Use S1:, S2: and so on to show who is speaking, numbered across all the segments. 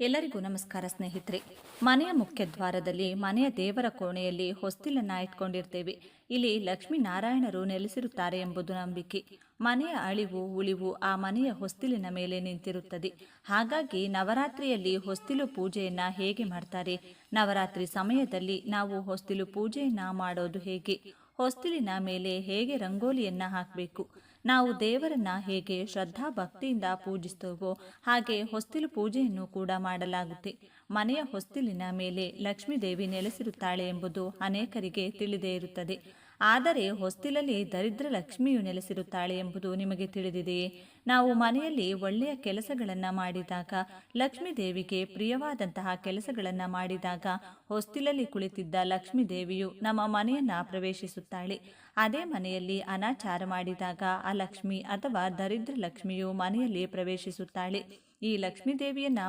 S1: ಎಲ್ಲರಿಗೂ ನಮಸ್ಕಾರ ಸ್ನೇಹಿತರೆ. ಮನೆಯ ಮುಖ್ಯ ದ್ವಾರದಲ್ಲಿ ಮನೆಯ ದೇವರ ಕೋಣೆಯಲ್ಲಿ ಹೊಸ್ತಿಲನ್ನ ಇಟ್ಕೊಂಡಿರ್ತೇವೆ. ಇಲ್ಲಿ ಲಕ್ಷ್ಮೀನಾರಾಯಣರು ನೆಲೆಸಿರುತ್ತಾರೆ ಎಂಬುದು ನಂಬಿಕೆ. ಮನೆಯ ಅಳಿವು, ಉಳಿವು ಆ ಮನೆಯ ಹೊಸ್ತಿಲಿನ ಮೇಲೆ ನಿಂತಿರುತ್ತದೆ. ಹಾಗಾಗಿ ನವರಾತ್ರಿಯಲ್ಲಿ ಹೊಸ್ತಿಲು ಪೂಜೆಯನ್ನ ಹೇಗೆ ಮಾಡ್ತಾರೆ? ನವರಾತ್ರಿ ಸಮಯದಲ್ಲಿ ನಾವು ಹೊಸ್ತಿಲು ಪೂಜೆಯನ್ನ ಮಾಡೋದು ಹೇಗೆ? ಹೊಸ್ತಿಲಿನ ಮೇಲೆ ಹೇಗೆ ರಂಗೋಲಿಯನ್ನ ಹಾಕಬೇಕು? ನಾವು ದೇವರನ್ನ ಹೇಗೆ ಶ್ರದ್ಧಾ ಭಕ್ತಿಯಿಂದ ಪೂಜಿಸ್ತೇವೋ ಹಾಗೆ ಹೊಸ್ತಿಲು ಪೂಜೆಯನ್ನು ಕೂಡ ಮಾಡಲಾಗುತ್ತೆ. ಮನೆಯ ಹೊಸ್ತಿಲಿನ ಮೇಲೆ ಲಕ್ಷ್ಮೀದೇವಿ ನೆಲೆಸಿರುತ್ತಾಳೆ ಎಂಬುದು ಅನೇಕರಿಗೆ ತಿಳಿದೇ ಇರುತ್ತದೆ. ಆದರೆ ಹೊಸ್ತಿಲಲ್ಲಿ ದರಿದ್ರ ಲಕ್ಷ್ಮಿಯು ನೆಲೆಸಿರುತ್ತಾಳೆ ಎಂಬುದು ನಿಮಗೆ ತಿಳಿದಿದೆಯೇ ನಾವು ಮನೆಯಲ್ಲಿ ಒಳ್ಳೆಯ ಕೆಲಸಗಳನ್ನು ಮಾಡಿದಾಗ ಲಕ್ಷ್ಮೀ ದೇವಿಗೆ ಪ್ರಿಯವಾದಂತಹ ಕೆಲಸಗಳನ್ನು ಮಾಡಿದಾಗ ಹೊಸ್ತಿಲಲ್ಲಿ ಕುಳಿತಿದ್ದ ಲಕ್ಷ್ಮೀ ದೇವಿಯು ನಮ್ಮ ಮನೆಯನ್ನು ಪ್ರವೇಶಿಸುತ್ತಾಳೆ. ಅದೇ ಮನೆಯಲ್ಲಿ ಅನಾಚಾರ ಮಾಡಿದಾಗ ಆ ಲಕ್ಷ್ಮಿ ಅಥವಾ ದರಿದ್ರ ಲಕ್ಷ್ಮಿಯು ಮನೆಯಲ್ಲಿ ಪ್ರವೇಶಿಸುತ್ತಾಳೆ. ಈ ಲಕ್ಷ್ಮೀ ದೇವಿಯನ್ನು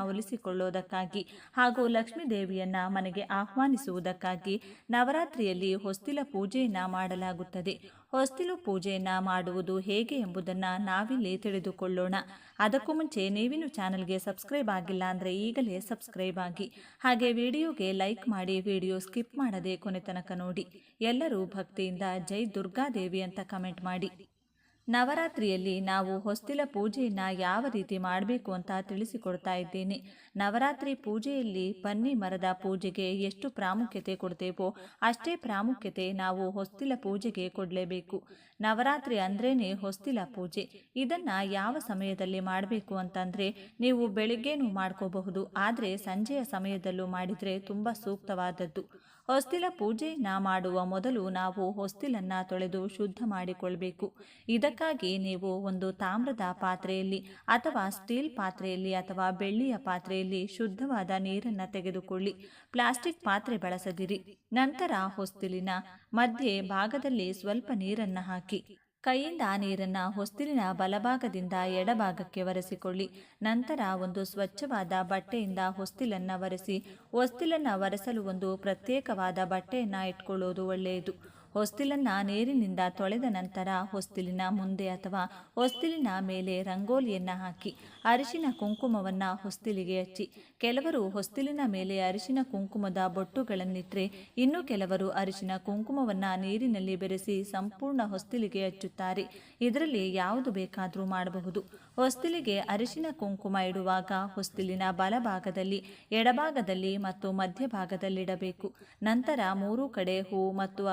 S1: ಹಾಗೂ ಲಕ್ಷ್ಮೀ ದೇವಿಯನ್ನು ಮನೆಗೆ ಆಹ್ವಾನಿಸುವುದಕ್ಕಾಗಿ ನವರಾತ್ರಿಯಲ್ಲಿ ಹೊಸ್ತಿಲ ಪೂಜೆಯನ್ನ ಮಾಡಲಾಗುತ್ತದೆ. ಹೊಸ್ತಿಲು ಪೂಜೆಯನ್ನ ಮಾಡುವುದು ಹೇಗೆ ಎಂಬುದನ್ನು ನಾವಿಲ್ಲಿ ತಿಳಿದುಕೊಳ್ಳೋಣ. ಅದಕ್ಕೂ ಮುಂಚೆ ನೀವಿನ ಚಾನಲ್ಗೆ ಸಬ್ಸ್ಕ್ರೈಬ್ ಆಗಿಲ್ಲ ಅಂದರೆ ಈಗಲೇ ಸಬ್ಸ್ಕ್ರೈಬ್ ಆಗಿ. ಹಾಗೆ ವಿಡಿಯೋಗೆ ಲೈಕ್ ಮಾಡಿ ವಿಡಿಯೋ ಸ್ಕಿಪ್ ಮಾಡದೆ ಕೊನೆ ತನಕ ನೋಡಿ. ಎಲ್ಲರೂ ಭಕ್ತಿಯಿಂದ ಜೈ ದುರ್ಗಾದೇವಿ ಅಂತ ಕಮೆಂಟ್ ಮಾಡಿ. ನವರಾತ್ರಿಯಲ್ಲಿ ನಾವು ಹೊಸ್ತಿಲ ಪೂಜೆಯನ್ನು ಯಾವ ರೀತಿ ಮಾಡಬೇಕು ಅಂತ ತಿಳಿಸಿಕೊಡ್ತಾ ಇದ್ದೇನೆ. ನವರಾತ್ರಿ ಪೂಜೆಯಲ್ಲಿ ಬನ್ನಿ ಮರದ ಪೂಜೆಗೆ ಎಷ್ಟು ಪ್ರಾಮುಖ್ಯತೆ ಕೊಡ್ತೇವೋ ಅಷ್ಟೇ ಪ್ರಾಮುಖ್ಯತೆ ನಾವು ಹೊಸ್ತಿಲ ಪೂಜೆಗೆ ಕೊಡಲೇಬೇಕು. ನವರಾತ್ರಿ ಅಂದ್ರೇನೆ ಹೊಸ್ತಿಲ ಪೂಜೆ. ಇದನ್ನು ಯಾವ ಸಮಯದಲ್ಲಿ ಮಾಡಬೇಕು ಅಂತಂದರೆ ನೀವು ಬೆಳಿಗ್ಗೆನೂ ಮಾಡ್ಕೋಬಹುದು, ಆದರೆ ಸಂಜೆಯ ಸಮಯದಲ್ಲೂ ಮಾಡಿದರೆ ತುಂಬ ಸೂಕ್ತವಾದದ್ದು. ಹೊಸ್ತಿಲ ಪೂಜೆಯನ್ನ ಮಾಡುವ ಮೊದಲು ನಾವು ಹೊಸ್ತಿಲನ್ನ ತೊಳೆದು ಶುದ್ಧ ಮಾಡಿಕೊಳ್ಬೇಕು. ಇದಕ್ಕಾಗಿ ನೀವು ಒಂದು ತಾಮ್ರದ ಪಾತ್ರೆಯಲ್ಲಿ ಅಥವಾ ಸ್ಟೀಲ್ ಪಾತ್ರೆಯಲ್ಲಿ ಅಥವಾ ಬೆಳ್ಳಿಯ ಪಾತ್ರೆಯಲ್ಲಿ ಶುದ್ಧವಾದ ನೀರನ್ನು ತೆಗೆದುಕೊಳ್ಳಿ. ಪ್ಲಾಸ್ಟಿಕ್ ಪಾತ್ರೆ ಬಳಸದಿರಿ. ನಂತರ ಹೊಸ್ತಿಲಿನ ಮಧ್ಯೆ ಭಾಗದಲ್ಲಿ ಸ್ವಲ್ಪ ನೀರನ್ನು ಹಾಕಿ. ಕೈಯಿಂದ ನೀರನ್ನು ಹೊಸ್ತಿಲಿನ ಬಲಭಾಗದಿಂದ ಎಡಭಾಗಕ್ಕೆ ಒರೆಸಿಕೊಳ್ಳಿ. ನಂತರ ಒಂದು ಸ್ವಚ್ಛವಾದ ಬಟ್ಟೆಯಿಂದ ಹೊಸ್ತಿಲನ್ನು ಒರೆಸಿ, ಹೊಸ್ತಿಲನ್ನು ಒರೆಸಲು ಒಂದು ಪ್ರತ್ಯೇಕವಾದ ಬಟ್ಟೆಯನ್ನು ಇಟ್ಕೊಳ್ಳೋದು ಒಳ್ಳೆಯದು. ಹೊಸ್ತಿಲನ್ನ ನೀರಿನಿಂದ ತೊಳೆದ ನಂತರ ಹೊಸ್ತಿಲಿನ ಮುಂದೆ ಅಥವಾ ಹೊಸ್ತಿಲಿನ ಮೇಲೆ ರಂಗೋಲಿಯನ್ನು ಹಾಕಿ ಅರಿಶಿನ ಕುಂಕುಮವನ್ನ ಹೊಸ್ತಿಲಿಗೆ ಹಚ್ಚಿ. ಕೆಲವರು ಹೊಸ್ತಿಲಿನ ಮೇಲೆ ಅರಿಶಿನ ಕುಂಕುಮದ ಬೊಟ್ಟುಗಳನ್ನಿಟ್ಟರೆ ಇನ್ನು ಕೆಲವರು ಅರಿಶಿನ ಕುಂಕುಮವನ್ನ ನೀರಿನಲ್ಲಿ ಬೆರೆಸಿ ಸಂಪೂರ್ಣ ಹೊಸ್ತಿಲಿಗೆ ಹಚ್ಚುತ್ತಾರೆ. ಇದರಲ್ಲಿ ಯಾವುದು ಬೇಕಾದರೂ ಮಾಡಬಹುದು. ಹೊಸ್ತಿಲಿಗೆ ಅರಿಶಿನ ಕುಂಕುಮ ಇಡುವಾಗ ಹೊಸ್ತಿಲಿನ ಬಲಭಾಗದಲ್ಲಿ, ಎಡಭಾಗದಲ್ಲಿ ಮತ್ತು ಮಧ್ಯಭಾಗದಲ್ಲಿಡಬೇಕು. ನಂತರ ಮೂರು ಕಡೆ ಹೂ ಮತ್ತು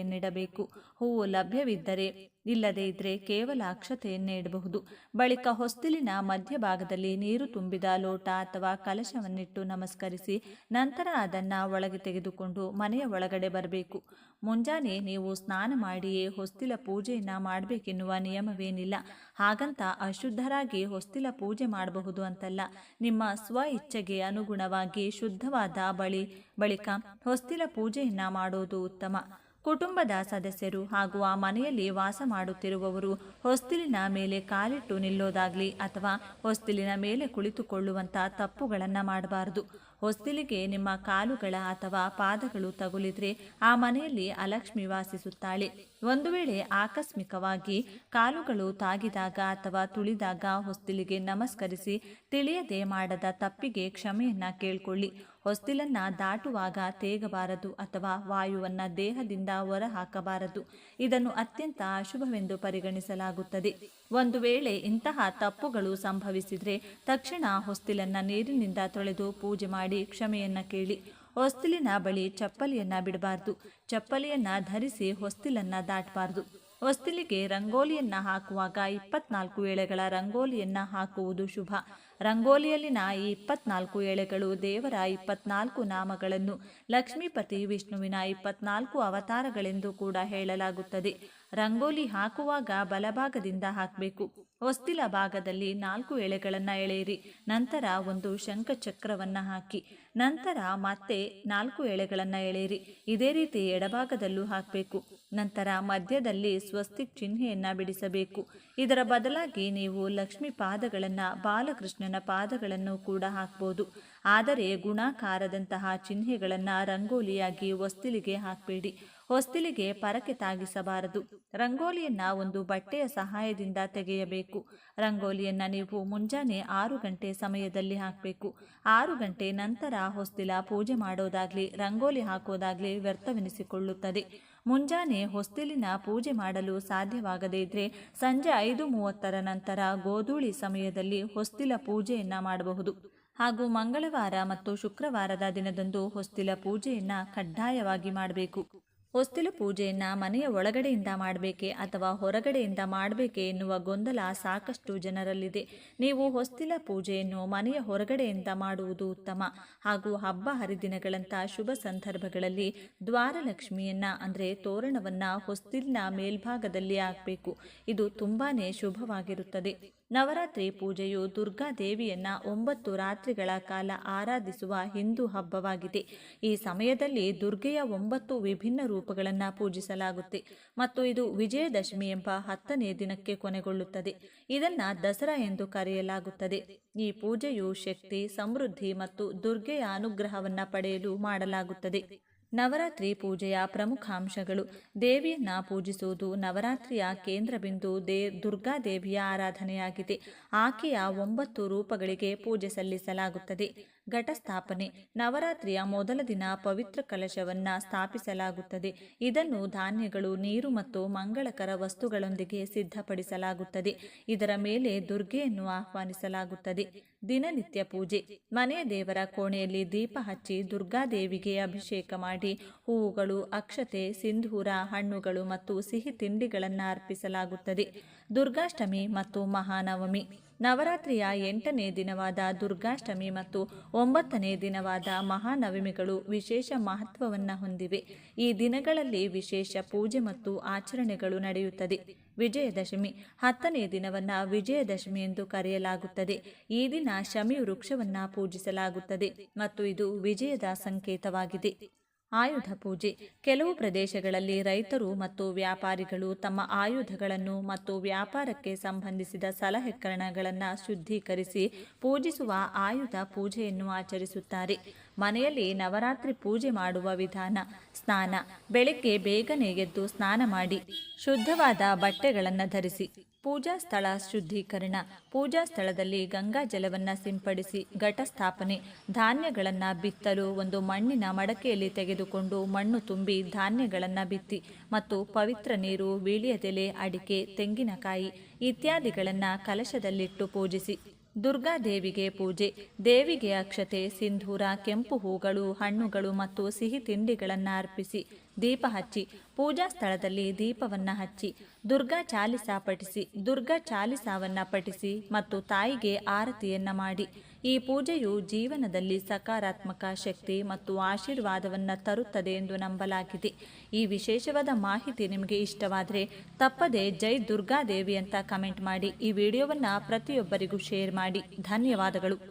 S1: ಅಕ್ಷತೆಯನ್ನಿಡಬೇಕು ಹೂವು ಲಭ್ಯವಿದ್ದರೆ ಇಲ್ಲದೇ ಇದ್ರೆ ಕೇವಲ ಅಕ್ಷತೆಯನ್ನೇ ಇಡಬಹುದು ಬಳಿಕ ಹೊಸ್ತಿಲಿನ ಮಧ್ಯಭಾಗದಲ್ಲಿ ನೀರು ತುಂಬಿದ ಲೋಟ ಅಥವಾ ಕಲಶವನ್ನಿಟ್ಟು ನಮಸ್ಕರಿಸಿ ನಂತರ ಅದನ್ನು ಒಳಗೆ ತೆಗೆದುಕೊಂಡು ಮನೆಯ ಒಳಗಡೆ ಬರಬೇಕು. ಮುಂಜಾನೆ ನೀವು ಸ್ನಾನ ಮಾಡಿಯೇ ಹೊಸ್ತಿಲ ಪೂಜೆಯನ್ನು ಮಾಡಬೇಕೆನ್ನುವ ನಿಯಮವೇನಿಲ್ಲ. ಹಾಗಂತ ಅಶುದ್ಧರಾಗಿ ಹೊಸ್ತಿಲ ಪೂಜೆ ಮಾಡಬಹುದು ಅಂತಲ್ಲ. ನಿಮ್ಮ ಸ್ವ ಇಚ್ಛೆಗೆ ಅನುಗುಣವಾಗಿ ಶುದ್ಧವಾದ ಬಳಿ, ಬಳಿಕ ಹೊಸ್ತಿಲ ಪೂಜೆಯನ್ನು ಮಾಡೋದು ಉತ್ತಮ. ಕುಟುಂಬದ ಸದಸ್ಯರು ಹಾಗೂ ಆ ಮನೆಯಲ್ಲಿ ವಾಸ ಮಾಡುತ್ತಿರುವವರು ಹೊಸ್ತಿಲಿನ ಮೇಲೆ ಕಾಲಿಟ್ಟು ನಿಲ್ಲೋದಾಗ್ಲಿ ಅಥವಾ ಹೊಸ್ತಿಲಿನ ಮೇಲೆ ಕುಳಿತುಕೊಳ್ಳುವಂಥ ತಪ್ಪುಗಳನ್ನು ಮಾಡಬಾರದು. ಹೊಸ್ತಿಲಿಗೆ ನಿಮ್ಮ ಕಾಲುಗಳ ಅಥವಾ ಪಾದಗಳು ತಗುಲಿದ್ರೆ ಆ ಮನೆಯಲ್ಲಿ ಅಲಕ್ಷ್ಮಿ ವಾಸಿಸುತ್ತಾಳೆ. ಒಂದು ವೇಳೆ ಆಕಸ್ಮಿಕವಾಗಿ ಕಾಲುಗಳು ತಾಗಿದಾಗ ಅಥವಾ ತುಳಿದಾಗ ಹೊಸ್ತಿಲಿಗೆ ನಮಸ್ಕರಿಸಿ ತಿಳಿಯದೆ ಮಾಡದ ತಪ್ಪಿಗೆ ಕ್ಷಮೆಯನ್ನ ಕೇಳ್ಕೊಳ್ಳಿ. ಹೊಸ್ತಿಲನ್ನ ದಾಟುವಾಗ ತೇಗಬಾರದು ಅಥವಾ ವಾಯುವನ್ನ ದೇಹದಿಂದ ಹೊರಹಾಕಬಾರದು. ಇದನ್ನು ಅತ್ಯಂತ ಅಶುಭವೆಂದು ಪರಿಗಣಿಸಲಾಗುತ್ತದೆ. ಒಂದು ವೇಳೆ ಇಂತಹ ತಪ್ಪುಗಳು ಸಂಭವಿಸಿದರೆ ತಕ್ಷಣ ಹೊಸ್ತಿಲನ್ನ ನೀರಿನಿಂದ ತೊಳೆದು ಪೂಜೆ ಮಾಡಿ ಕ್ಷಮೆಯನ್ನ ಕೇಳಿ. ಹೊಸ್ತಿಲಿನ ಬಳಿ ಚಪ್ಪಲಿಯನ್ನ ಬಿಡಬಾರ್ದು. ಚಪ್ಪಲಿಯನ್ನ ಧರಿಸಿ ಹೊಸ್ತಿಲನ್ನ ದಾಟಬಾರ್ದು. ಹೊಸ್ತಿಲಿಗೆ ರಂಗೋಲಿಯನ್ನ ಹಾಕುವಾಗ ಇಪ್ಪತ್ನಾಲ್ಕು ಎಳೆಗಳ ರಂಗೋಲಿಯನ್ನ ಹಾಕುವುದು ಶುಭ. ರಂಗೋಲಿಯಲ್ಲಿನ ಈ ಇಪ್ಪತ್ನಾಲ್ಕು ಎಳೆಗಳು ದೇವರ ಇಪ್ಪತ್ನಾಲ್ಕು ನಾಮಗಳನ್ನು ಲಕ್ಷ್ಮೀಪತಿ, ವಿಷ್ಣುವಿನ ಇಪ್ಪತ್ನಾಲ್ಕು ಅವತಾರಗಳೆಂದು ಕೂಡ ಹೇಳಲಾಗುತ್ತದೆ. ರಂಗೋಲಿ ಹಾಕುವಾಗ ಬಲಭಾಗದಿಂದ ಹಾಕಬೇಕು. ಹೊಸ್ತಿಲ ಭಾಗದಲ್ಲಿ ನಾಲ್ಕು ಎಳೆಗಳನ್ನು ಎಳೆಯಿರಿ. ನಂತರ ಒಂದು ಶಂಖಚಕ್ರವನ್ನು ಹಾಕಿ. ನಂತರ ಮತ್ತೆ ನಾಲ್ಕು ಎಳೆಗಳನ್ನು ಎಳೆಯಿರಿ. ಇದೇ ರೀತಿ ಎಡಭಾಗದಲ್ಲೂ ಹಾಕಬೇಕು. ನಂತರ ಮಧ್ಯದಲ್ಲಿ ಸ್ವಸ್ತಿಕ್ ಚಿಹ್ನೆಯನ್ನು ಬಿಡಿಸಬೇಕು. ಇದರ ಬದಲಾಗಿ ನೀವು ಲಕ್ಷ್ಮಿ ಪಾದಗಳನ್ನು ಬಾಲಕೃಷ್ಣನ ಪಾದಗಳನ್ನು ಕೂಡ ಹಾಕ್ಬೋದು. ಆದರೆ ಗುಣಾಕಾರದಂತಹ ಚಿಹ್ನೆಗಳನ್ನು ರಂಗೋಲಿಯಾಗಿ ಹೊಸ್ತಿಲಿಗೆ ಹಾಕಬೇಡಿ. ಹೊಸ್ತಿಲಿಗೆ ಪರಕೆ ತಾಗಿಸಬಾರದು. ರಂಗೋಲಿಯನ್ನು ಒಂದು ಬಟ್ಟೆಯ ಸಹಾಯದಿಂದ ತೆಗೆಯಬೇಕು. ರಂಗೋಲಿಯನ್ನು ನೀವು ಮುಂಜಾನೆ ಆರು ಗಂಟೆ ಸಮಯದಲ್ಲಿ ಹಾಕಬೇಕು. ಆರು ಗಂಟೆ ನಂತರ ಹೊಸ್ತಿಲ ಪೂಜೆ ಮಾಡೋದಾಗಲಿ, ರಂಗೋಲಿ ಹಾಕೋದಾಗಲಿ ವ್ಯರ್ಥವೆನಿಸಿಕೊಳ್ಳುತ್ತದೆ. ಮುಂಜಾನೆ ಹೊಸ್ತಿಲಿನ ಪೂಜೆ ಮಾಡಲು ಸಾಧ್ಯವಾಗದೇ ಇದ್ರೆ ಸಂಜೆ ಐದು ಮೂವತ್ತರ ನಂತರ ಗೋಧೂಳಿ ಸಮಯದಲ್ಲಿ ಹೊಸ್ತಿಲ ಪೂಜೆಯನ್ನ ಮಾಡಬಹುದು. ಹಾಗೂ ಮಂಗಳವಾರ ಮತ್ತು ಶುಕ್ರವಾರದ ದಿನದಂದು ಹೊಸ್ತಿಲ ಪೂಜೆಯನ್ನ ಕಡ್ಡಾಯವಾಗಿ ಮಾಡಬೇಕು. ಹೊಸ್ತಿಲ ಪೂಜೆಯನ್ನ ಮನೆಯ ಒಳಗಡೆಯಿಂದ ಮಾಡಬೇಕೆ ಅಥವಾ ಹೊರಗಡೆಯಿಂದ ಮಾಡಬೇಕೆ ಎನ್ನುವ ಗೊಂದಲ ಸಾಕಷ್ಟು ಜನರಲ್ಲಿದೆ. ನೀವು ಹೊಸ್ತಿಲ ಪೂಜೆಯನ್ನು ಮನೆಯ ಹೊರಗಡೆಯಿಂದ ಮಾಡುವುದು ಉತ್ತಮ. ಹಾಗೂ ಹಬ್ಬ ಹರಿದಿನಗಳಂಥ ಶುಭ ಸಂದರ್ಭಗಳಲ್ಲಿ ದ್ವಾರಲಕ್ಷ್ಮಿಯನ್ನ, ಅಂದರೆ ತೋರಣವನ್ನ ಹೊಸ್ತಿಲಿನ ಮೇಲ್ಭಾಗದಲ್ಲಿ ಹಾಕಬೇಕು. ಇದು ತುಂಬಾನೇ ಶುಭವಾಗಿರುತ್ತದೆ. ನವರಾತ್ರಿ ಪೂಜೆಯು ದುರ್ಗಾ ದೇವಿಯನ್ನ ಒಂಬತ್ತು ರಾತ್ರಿಗಳ ಕಾಲ ಆರಾಧಿಸುವ ಹಿಂದೂ ಹಬ್ಬವಾಗಿದೆ. ಈ ಸಮಯದಲ್ಲಿ ದುರ್ಗೆಯ ಒಂಬತ್ತು ವಿಭಿನ್ನ ರೂಪಗಳನ್ನು ಪೂಜಿಸಲಾಗುತ್ತೆ ಮತ್ತು ಇದು ವಿಜಯದಶಮಿ ಎಂಬ ಹತ್ತನೇ ದಿನಕ್ಕೆ ಕೊನೆಗೊಳ್ಳುತ್ತದೆ. ಇದನ್ನು ದಸರಾ ಎಂದು ಕರೆಯಲಾಗುತ್ತದೆ. ಈ ಪೂಜೆಯು ಶಕ್ತಿ, ಸಮೃದ್ಧಿ ಮತ್ತು ದುರ್ಗೆಯ ಅನುಗ್ರಹವನ್ನು ಪಡೆಯಲು ಮಾಡಲಾಗುತ್ತದೆ. ನವರಾತ್ರಿ ಪೂಜೆಯ ಪ್ರಮುಖಾಂಶಗಳು. ದೇವಿಯನ್ನ ಪೂಜಿಸುವುದು ನವರಾತ್ರಿಯ ಕೇಂದ್ರ ಬಿಂದು ದೇ ದುರ್ಗಾದೇವಿಯ ಆರಾಧನೆಯಾಗಿದೆ. ಆಕೆಯ ಒಂಬತ್ತು ರೂಪಗಳಿಗೆ ಪೂಜೆ ಸಲ್ಲಿಸಲಾಗುತ್ತದೆ. ಘಟಸ್ಥಾಪನೆ. ನವರಾತ್ರಿಯ ಮೊದಲ ದಿನ ಪವಿತ್ರ ಕಲಶವನ್ನ ಸ್ಥಾಪಿಸಲಾಗುತ್ತದೆ. ಇದನ್ನು ಧಾನ್ಯಗಳು, ನೀರು ಮತ್ತು ಮಂಗಳಕರ ವಸ್ತುಗಳೊಂದಿಗೆ ಸಿದ್ಧಪಡಿಸಲಾಗುತ್ತದೆ. ಇದರ ಮೇಲೆ ದುರ್ಗೆಯನ್ನು ಆಹ್ವಾನಿಸಲಾಗುತ್ತದೆ. ದಿನನಿತ್ಯ ಪೂಜೆ. ಮನೆಯ ದೇವರ ಕೋಣೆಯಲ್ಲಿ ದೀಪ ಹಚ್ಚಿ ದುರ್ಗಾದೇವಿಗೆ ಅಭಿಷೇಕ ಮಾಡಿ ಹೂವುಗಳು, ಅಕ್ಷತೆ, ಸಿಂಧೂರ, ಹಣ್ಣುಗಳು ಮತ್ತು ಸಿಹಿ ತಿಂಡಿಗಳನ್ನು ಅರ್ಪಿಸಲಾಗುತ್ತದೆ. ದುರ್ಗಾಷ್ಟಮಿ ಮತ್ತು ಮಹಾನವಮಿ. ನವರಾತ್ರಿಯ ಎಂಟನೇ ದಿನವಾದ ದುರ್ಗಾಷ್ಟಮಿ ಮತ್ತು ಒಂಬತ್ತನೇ ದಿನವಾದ ಮಹಾನವಮಿಗಳು ವಿಶೇಷ ಮಹತ್ವವನ್ನು ಹೊಂದಿವೆ. ಈ ದಿನಗಳಲ್ಲಿ ವಿಶೇಷ ಪೂಜೆ ಮತ್ತು ಆಚರಣೆಗಳು ನಡೆಯುತ್ತದೆ. ವಿಜಯದಶಮಿ ಹತ್ತನೇ ದಿನವನ್ನ ವಿಜಯದಶಮಿ ಎಂದು ಕರೆಯಲಾಗುತ್ತದೆ. ಈ ದಿನ ಶಮಿ ವೃಕ್ಷವನ್ನ ಪೂಜಿಸಲಾಗುತ್ತದೆ ಮತ್ತು ಇದು ವಿಜಯದ ಸಂಕೇತವಾಗಿದೆ. ಆಯುಧ ಪೂಜೆ ಕೆಲವು ಪ್ರದೇಶಗಳಲ್ಲಿ ರೈತರು ಮತ್ತು ವ್ಯಾಪಾರಿಗಳು ತಮ್ಮ ಆಯುಧಗಳನ್ನು ಮತ್ತು ವ್ಯಾಪಾರಕ್ಕೆ ಸಂಬಂಧಿಸಿದ ಸಲಹೆಕರಣಗಳನ್ನು ಶುದ್ಧೀಕರಿಸಿ ಪೂಜಿಸುವ ಆಯುಧ ಪೂಜೆಯನ್ನು ಆಚರಿಸುತ್ತಾರೆ. ಮನೆಯಲ್ಲಿ ನವರಾತ್ರಿ ಪೂಜೆ ಮಾಡುವ ವಿಧಾನ. ಸ್ನಾನ. ಬೆಳಗ್ಗೆ ಬೇಗನೆ ಎದ್ದು ಸ್ನಾನ ಮಾಡಿ. ಶುದ್ಧವಾದ ಬಟ್ಟೆಗಳನ್ನು ಧರಿಸಿ. ಪೂಜಾ ಸ್ಥಳ ಶುದ್ಧೀಕರಣ. ಪೂಜಾ ಸ್ಥಳದಲ್ಲಿ ಗಂಗಾ ಜಲವನ್ನು ಸಿಂಪಡಿಸಿ ಘಟಸ್ಥಾಪನೆ ಧಾನ್ಯಗಳನ್ನು ಬಿತ್ತಲು ಒಂದು ಮಣ್ಣಿನ ಮಡಕೆಯಲ್ಲಿ ತೆಗೆದುಕೊಂಡು ಮಣ್ಣು ತುಂಬಿ ಧಾನ್ಯಗಳನ್ನು ಬಿತ್ತಿ ಮತ್ತು ಪವಿತ್ರ ನೀರು ವೀಳ್ಯದೆಲೆ ಅಡಿಕೆ, ತೆಂಗಿನಕಾಯಿ ಇತ್ಯಾದಿಗಳನ್ನು ಕಲಶದಲ್ಲಿಟ್ಟು ಪೂಜಿಸಿ. ದುರ್ಗಾದೇವಿಗೆ ಪೂಜೆ. ದೇವಿಗೆ ಅಕ್ಷತೆ, ಸಿಂಧೂರ, ಕೆಂಪು ಹೂಗಳು, ಹಣ್ಣುಗಳು ಮತ್ತು ಸಿಹಿ ತಿಂಡಿಗಳನ್ನು ಅರ್ಪಿಸಿ. ದೀಪ ಹಚ್ಚಿ, ಪೂಜಾ ಸ್ಥಳದಲ್ಲಿ ದೀಪವನ್ನು ಹಚ್ಚಿ, ದುರ್ಗಾ ಚಾಲಿಸ ಪಠಿಸಿ, ದುರ್ಗಾ ಚಾಲಿಸಾವನ್ನು ಪಠಿಸಿ ಮತ್ತು ತಾಯಿಗೆ ಆರತಿಯನ್ನು ಮಾಡಿ. ಈ ಪೂಜೆಯು ಜೀವನದಲ್ಲಿ ಸಕಾರಾತ್ಮಕ ಶಕ್ತಿ ಮತ್ತು ಆಶೀರ್ವಾದವನ್ನು ತರುತ್ತದೆ ಎಂದು ನಂಬಲಾಗಿದೆ. ಈ ವಿಶೇಷವಾದ ಮಾಹಿತಿ ನಿಮಗೆ ಇಷ್ಟವಾದರೆ ತಪ್ಪದೆ ಜೈ ದುರ್ಗಾದೇವಿ ಅಂತ ಕಮೆಂಟ್ ಮಾಡಿ, ಈ ವಿಡಿಯೋವನ್ನು ಪ್ರತಿಯೊಬ್ಬರಿಗೂ ಶೇರ್ ಮಾಡಿ. ಧನ್ಯವಾದಗಳು.